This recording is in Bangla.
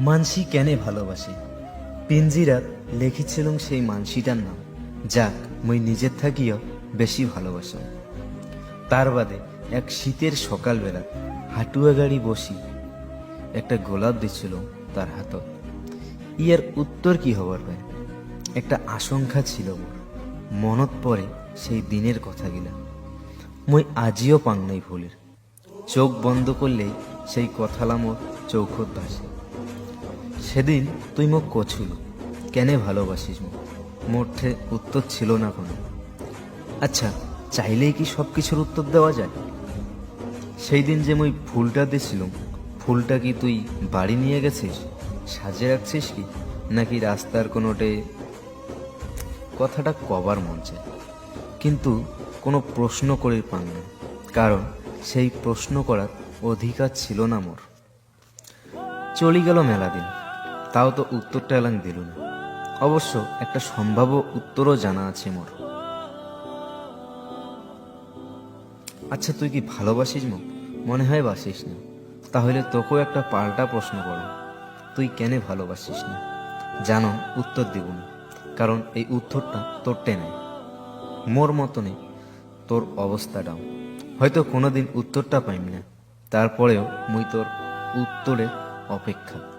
মানসি কেনে ভালোবাসে? পিঞ্জিরাত লেখিছিলুম সেই মানসিটার নাম। যাক, মুই নিজের থাকিও বেশি ভালোবাসম তার বাদে এক শীতের সকালবেলা হাঁটুয়া গাড়ি বসি, একটা গোলাপ দিছিল তার হাতত। ইয়ার উত্তর কি হবার ভাই? একটা আশঙ্কা ছিল মোর। মনত পড়ে সেই দিনের কথাগুলা। মই আজিও পাং নাই ভুলের। চোখ বন্ধ করলেই সেই কথালা মোর চৌখত ভাসে। সেদিন তুই মোক কছুল কেনে ভালোবাসিস মোক? মোটে উত্তর ছিল না কোনো। আচ্ছা চাইলেই কি সব কিছুর উত্তর দেওয়া যায়? সেই দিন যে মুই ফুলটা দিছিলাম, ফুলটা কি তুই বাড়ি নিয়ে গেছিস? সাজে রাখছিস কি? নাকি রাস্তার কোনোটে? কথাটা কবার চায়। কিন্তু কোনো প্রশ্ন করে পান না, কারণ সেই প্রশ্ন করার অধিকার ছিল না মোর। চলি গেল মেলা দিন। তাও তো উত্তরটা এলাং দিল না। অবশ্য একটা সম্ভাব্য উত্তরও জানা আছে মোর। আচ্ছা তুই কি ভালোবাসিস মো মনে হয় বাসিস না। তাহলে তোকেও একটা পাল্টা প্রশ্ন করো। তুই কেনে ভালোবাসিস না? জানো, উত্তর দিব না। কারণ এই উত্তরটা তোরটে নাই মোর মতনে তোর অবস্থাটাও। হয়তো কোনোদিন উত্তরটা পাইম না। তারপরেও মুই তোর উত্তরে অপেক্ষা।